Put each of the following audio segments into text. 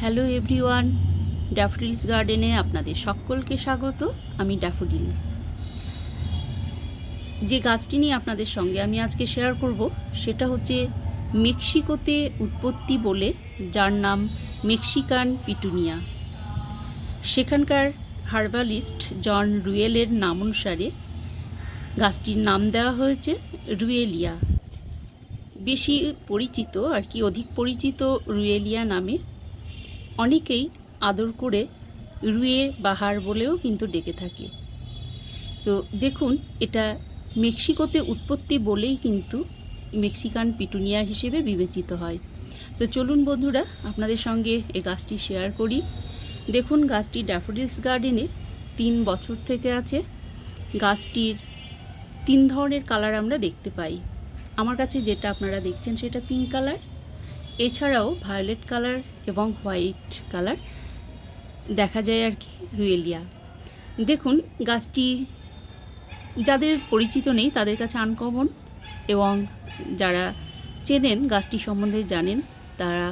Hello everyone, daffodils গার্ডেনে আপনাদের সকলকে স্বাগত। আমি ড্যাফোডিল। যে গাছটি নিয়ে আপনাদের সঙ্গে আমি আজকে শেয়ার করব, সেটা হচ্ছে মেক্সিকোতে উৎপত্তি বলে, যার নাম মেক্সিকান পিটুনিয়া। সেখানকার হার্বালিস্ট জন রুয়েলের নাম অনুসারে গাছটির নাম দেওয়া হয়েছে রুয়েলিয়া। বেশি পরিচিত আর কি, অধিক পরিচিত রুয়েলিয়া নামে অনেকেই আদর করে রুয়ে বাহার বলেও কিন্তু ডেকে থাকে। তো দেখুন, এটা মেক্সিকোতে উৎপত্তি বলেই কিন্তু মেক্সিকান পিটুনিয়া হিসেবে বিবেচিত হয়। তো চলুন বন্ধুরা, আপনাদের সঙ্গে এই গাছটি শেয়ার করি। দেখুন, গাছটি ড্যাফোডিলস গার্ডেনে তিন বছর থেকে আছে। গাছটির তিন ধরনের কালার আমরা দেখতে পাই। আমার কাছে যেটা আপনারা দেখছেন সেটা পিঙ্ক কালার। এছাড়াও ভায়োলেট কালার এবং হোয়াইট কালার। দেখা যায় আর কি, রুয়েলিয়া। দেখুন, গাছটি যাদের পরিচিত নেই তাদের কাছে আনকমন এবং যারা চেনেন গাছটি সম্বন্ধে জানেন তারা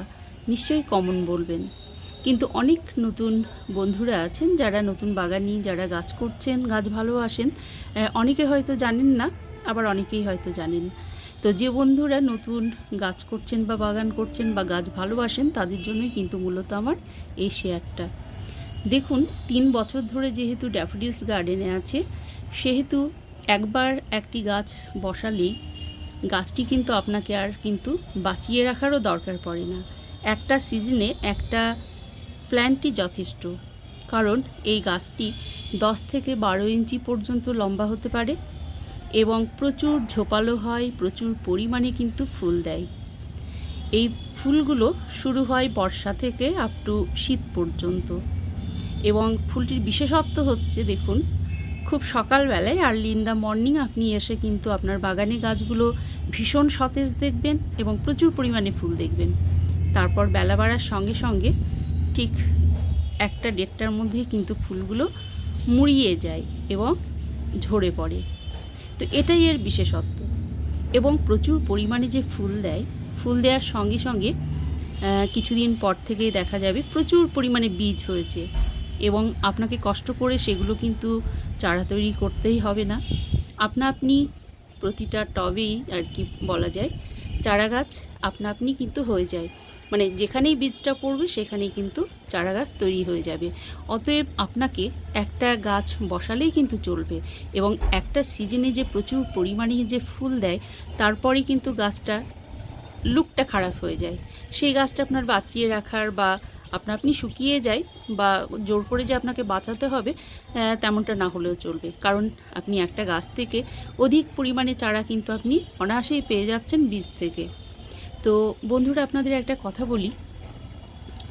নিশ্চয়ই কমন বলবেন। কিন্তু অনেক নতুন বন্ধুরা আছেন যারা নতুন বাগানি যারা গাছ করছেন, গাছ ভালোবাসেন অনেকে হয়তো জানেন না, আবার অনেকেই হয়তো জানেন। তো যে বন্ধুরা নতুন গাছ করছেন বা বাগান করছেন বা গাছ ভালোবাসেন, তাদের জন্যই কিন্তু মূলত আমার এই শেয়ারটা। দেখুন, তিন বছর ধরে যেহেতু ড্যাফোডিলস গার্ডেনে আছে, সেহেতু একবার একটি গাছ বসালেই গাছটি কিন্তু আপনাকে আর কিন্তু বাঁচিয়ে রাখারও দরকার পড়ে না। একটা সিজনে একটা প্ল্যান্টই যথেষ্ট, কারণ এই গাছটি দশ থেকে বারো ইঞ্চি পর্যন্ত লম্বা হতে পারে এবং প্রচুর ঝোপালো হয়, প্রচুর পরিমাণে কিন্তু ফুল দেয়। এই ফুলগুলো শুরু হয় বর্ষা থেকে আপ টু শীত পর্যন্ত। এবং ফুলটির বিশেষত্ব হচ্ছে, দেখুন, খুব সকালবেলায় আর্লি ইন দ্য মর্নিং আপনি এসে কিন্তু আপনার বাগানে গাছগুলো ভীষণ সতেজ দেখবেন এবং প্রচুর পরিমাণে ফুল দেখবেন। তারপর বেলা বাড়ার সঙ্গে সঙ্গে ঠিক একটা দেড়টার মধ্যেই কিন্তু ফুলগুলো মুড়িয়ে যায় এবং ঝরে পড়ে। তো এটাই এর বিশেষত্ব। এবং প্রচুর পরিমাণে যে ফুল দেয়, ফুল দেওয়ার সঙ্গে সঙ্গে কিছুদিন পর থেকেই দেখা যাবে প্রচুর পরিমাণে বীজ হয়েছে। এবং আপনাকে কষ্ট করে সেগুলো কিন্তু চারা তৈরি করতেই হবে না। আপনা আপনি প্রতিটা টবেই আর কি বলা যায় চারা গাছ আপনা আপনি কিন্তু হয়ে যায়। মানে যেখানেই বীজটা পড়বে, সেখানেই কিন্তু চারা গাছ তৈরি হয়ে যাবে। অতএব আপনাকে একটা গাছ বসালেই কিন্তু চলবে এবং একটা সিজনে যে প্রচুর পরিমাণে যে ফুল দেয় তারপরে কিন্তু গাছটা লুকটা খারাপ হয়ে যায়। সেই গাছটা আপনার বাঁচিয়ে রাখার বা আপনা আপনি শুকিয়ে যায় বা জোর করে যে আপনাকে বাঁচাতে হবে তেমনটা না হলেও চলবে। কারণ আপনি একটা গাছ থেকে অধিক পরিমাণে চারা কিন্তু আপনি অনায়াসেই পেয়ে যাচ্ছেন বীজ থেকে। তো বন্ধুরা, আপনাদের একটা কথা বলি।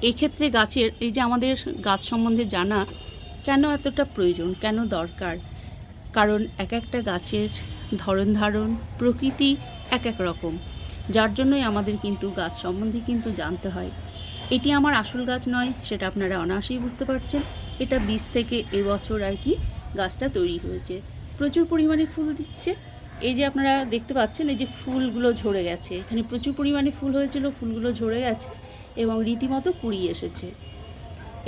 এক্ষেত্রে গাছের, এই যে আমাদের গাছ সম্বন্ধে জানা কেন এতটা প্রয়োজন, কেন দরকার? কারণ এক একটা গাছের ধরন ধারণ প্রকৃতি এক এক রকম। যার জন্যই আমাদের কিন্তু গাছ সম্বন্ধে কিন্তু জানতে হয়। এটি আমার আসল গাছ নয়, সেটা আপনারা অনায়াসেই বুঝতে পারছেন। এটা বীজ থেকে এবছর আর কি গাছটা তৈরি হয়েছে। প্রচুর পরিমাণে ফুল দিচ্ছে। এই যে আপনারা দেখতে পাচ্ছেন, এই যে ফুলগুলো ঝরে গেছে। এখানে প্রচুর পরিমাণে ফুল হয়েছিল, ফুলগুলো ঝরে গেছে এবং রীতিমতো কুড়ি এসেছে।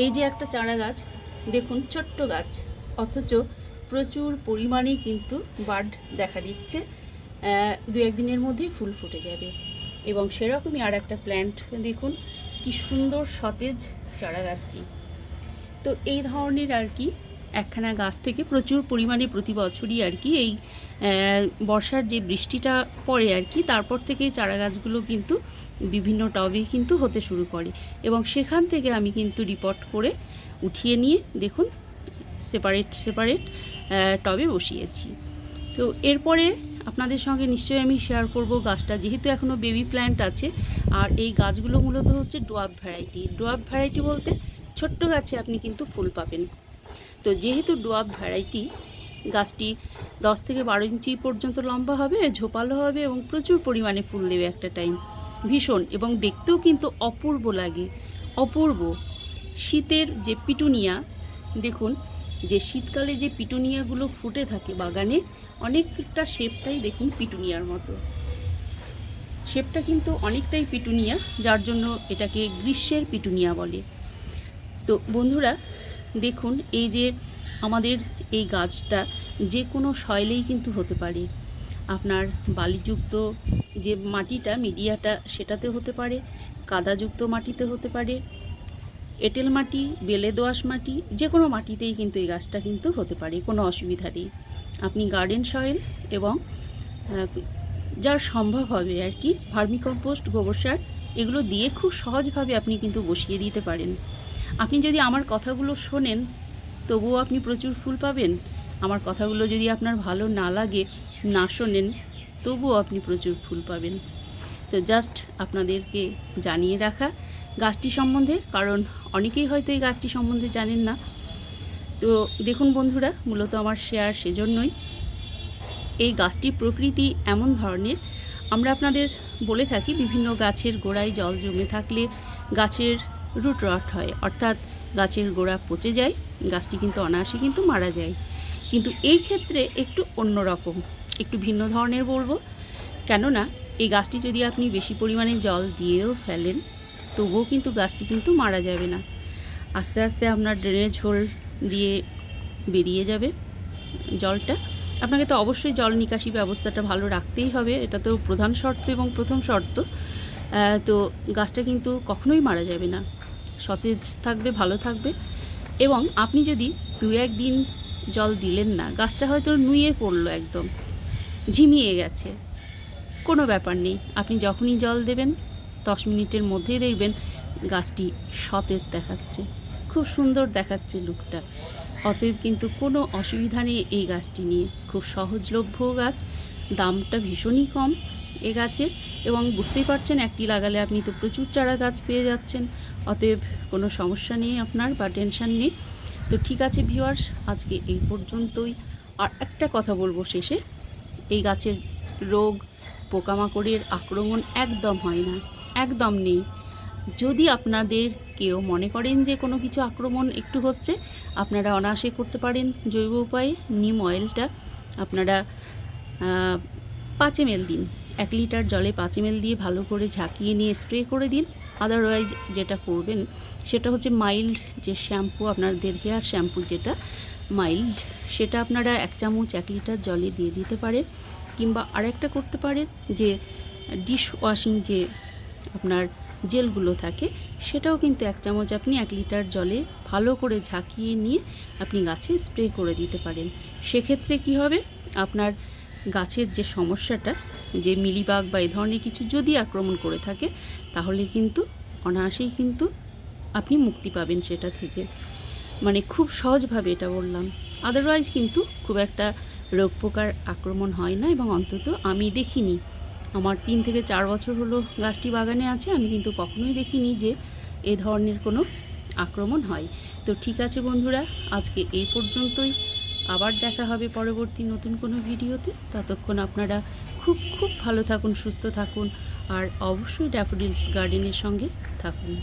এই যে একটা চারা গাছ, দেখুন, ছোট্ট গাছ। অথচ প্রচুর পরিমাণেই কিন্তু বার্ড দেখা দিচ্ছে। দু একদিনের মধ্যেই ফুল ফুটে যাবে। এবং সেরকমই আর একটা প্ল্যান্ট, দেখুন কি সুন্দর সতেজ চারা গাছটি। তো এই ধরনের আর কি একখানা গাছ থেকে প্রচুর পরিমাণে প্রতি বছরই আর কি এই বর্ষার যে বৃষ্টিটা পড়ে আর কি, তারপর থেকে চারা গাছগুলো কিন্তু বিভিন্ন টবে কিন্তু হতে শুরু করে। এবং সেখান থেকে আমি কিন্তু রিপোর্ট করে উঠিয়ে নিয়ে দেখুন সেপারেট সেপারেট টবে বসিয়েছি। তো এরপরে আপনাদের সঙ্গে নিশ্চয়ই আমি শেয়ার করব গাছটা। যেহেতু এখনও বেবি প্ল্যান্ট আছে, আর এই গাছগুলো মূলত হচ্ছে ডোয়াব ভ্যারাইটি ডোয়াব ভ্যারাইটি বলতে ছোট্ট গাছে আপনি কিন্তু ফুল পাবেন। তো যেহেতু ডোয়াব ভ্যারাইটি গাছটি দশ থেকে বারো ইঞ্চি পর্যন্ত লম্বা হবে, ঝোপালো হবে এবং প্রচুর পরিমাণে ফুল দেবে একটা টাইম ভীষণ, এবং দেখতেও কিন্তু অপূর্ব লাগে। অপূর্ব। শীতের যে পিটুনিয়া, দেখুন, যে শীতকালে যে পিটুনিয়াগুলো ফুটে থাকে বাগানে অনেকটা শেপটাই দেখুন পিটুনিয়ার মতো। শেপটা কিন্তু অনেকটাই পিটুনিয়া, যার জন্য এটাকে গ্রীষ্মের পিটুনিয়া বলে। তো বন্ধুরা, দেখুন এই যে আমাদের এই গাছটা যে কোনো সয়েলেই কিন্তু হতে পারে। আপনার বালিযুক্ত যে মাটিটা, মিডিয়াটা, সেটাতে হতে পারে, কাদাযুক্ত মাটিতে হতে পারে এঁটেল মাটি, বেলে দোআঁশ মাটি, যে কোনো মাটিতেই কিন্তু এই গাছটা কিন্তু হতে পারে, কোনো অসুবিধা নেই। আপনি গার্ডেন সয়েল এবং যার সম্ভব হবে আর কি ভার্মিকম্পোস্ট গোবর সার, এগুলো দিয়ে খুব সহজভাবে আপনি কিন্তু বসিয়ে দিতে পারেন। আপনি যদি আমার কথাগুলো শোনেন, তবুও আপনি প্রচুর ফুল পাবেন। আমার কথাগুলো যদি আপনার ভালো না লাগে, না শোনেন, তবুও আপনি প্রচুর ফুল পাবেন। তো জাস্ট আপনাদেরকে জানিয়ে রাখা গাছটি সম্বন্ধে, কারণ অনেকেই হয়তো এই গাছটি সম্বন্ধে জানেন না। তো দেখুন বন্ধুরা, মূলত আমার শেয়ার সেজন্যই। এই গাছটির প্রকৃতি এমন ধরনের। আমরা আপনাদের বলে থাকি, বিভিন্ন গাছের গোড়ায় জল জমে থাকলে গাছের রুট রট হয়, অর্থাৎ গাছের গোড়া পচে যায়, গাছটি কিন্তু অনায়াসে কিন্তু মারা যায়। কিন্তু এই ক্ষেত্রে একটু অন্যরকম একটু ভিন্ন ধরনের বলব। কেননা, এই গাছটি যদি আপনি বেশি পরিমাণে জল দিয়েও ফেলেন তবুও কিন্তু গাছটি কিন্তু মারা যাবে না। আস্তে আস্তে আপনার ড্রেনেজ হোল দিয়ে বেরিয়ে যাবে জলটা। আপনাকে তো অবশ্যই জল নিকাশি ব্যবস্থাটা ভালো রাখতেই হবে, এটা তো প্রধান শর্ত এবং প্রথম শর্ত। তো গাছটা কিন্তু কখনোই মারা যাবে না। সতেজ থাকবে, ভালো থাকবে। এবং আপনি যদি দু একদিন জল দিলেন না, গাছটা হয়তো নুয়ে পড়ল একদম, ঝিমিয়ে গেছে। কোনো ব্যাপার নেই, আপনি যখনই জল দেবেন মিনিটের মধ্যেই দেখবেন গাছটি সতেজ দেখাচ্ছে, খুব সুন্দর দেখাচ্ছে লুকটা। অতএব কিন্তু কোনো অসুবিধা নেই এই গাছটি নিয়ে। খুব সহজলভ্য গাছ, দামটা ভীষণই কম এ গাছের এবং বুঝতেই পারছেন একটি লাগালে আপনি তো প্রচুর চারা গাছ পেয়ে যাচ্ছেন। অতএব কোনো সমস্যা নেই আপনার বা টেনশান নেই। তো ঠিক আছে ভিউয়ার্স, আজকে এই পর্যন্তই। আর একটা কথা বলব শেষে, এই গাছের রোগ, পোকামাকড়ের আক্রমণ একদম হয় না। একদম নেই। যদি আপনাদের কেউ মনে করেন যে কোনো কিছু আক্রমণ একটু হচ্ছে, আপনারা অনায়াসে করতে পারেন জৈব উপায়ে। নিম অয়েলটা আপনারা পাঁচ এমএল দিন। এক লিটার জলে পাঁচ এমএল দিয়ে ভালো করে ঝাঁকিয়ে নিয়ে স্প্রে করে দিন। আদারওয়াইজ যেটা করবেন, সেটা হচ্ছে মাইল্ড যে শ্যাম্পু আপনাদের হেয়ার শ্যাম্পু যেটা মাইল্ড সেটা আপনারা এক চামচ, এক লিটার জলে দিয়ে দিতে পারেন। কিংবা আরেকটা করতে পারেন যে ডিশ ওয়াশিং যে আপনার জেলগুলো থাকে, সেটাও কিন্তু এক চামচ আপনি এক লিটার জলে ভালো করে ঝাঁকিয়ে নিয়ে আপনি গাছে স্প্রে করে দিতে পারেন। সেক্ষেত্রে কি হবে? আপনার গাছের যে সমস্যাটা, যে মিলিবাগ বা এই ধরনের কিছু যদি আক্রমণ করে থাকে, তাহলে কিন্তু অনায়াসেই কিন্তু আপনি মুক্তি পাবেন সেটা থেকে। মানে খুব সহজভাবে এটা বললাম। আদারওয়াইজ কিন্তু খুব একটা রোগ পোকার আক্রমণ হয় না এবং অন্তত আমি দেখিনি। আমার তিন থেকে চার বছর হলো গাছটি বাগানে আছে, আমি কিন্তু কখনোই দেখিনি যে এ ধরনের কোনো আক্রমণ হয়। তো ঠিক আছে বন্ধুরা, আজকে এই পর্যন্তই। আবার দেখা হবে পরবর্তী নতুন কোনো ভিডিওতে। ততক্ষণ আপনারা খুব খুব ভালো থাকুন, সুস্থ থাকুন, আর অবশ্যই ড্যাফোডিলস গার্ডেনের সঙ্গে থাকুন।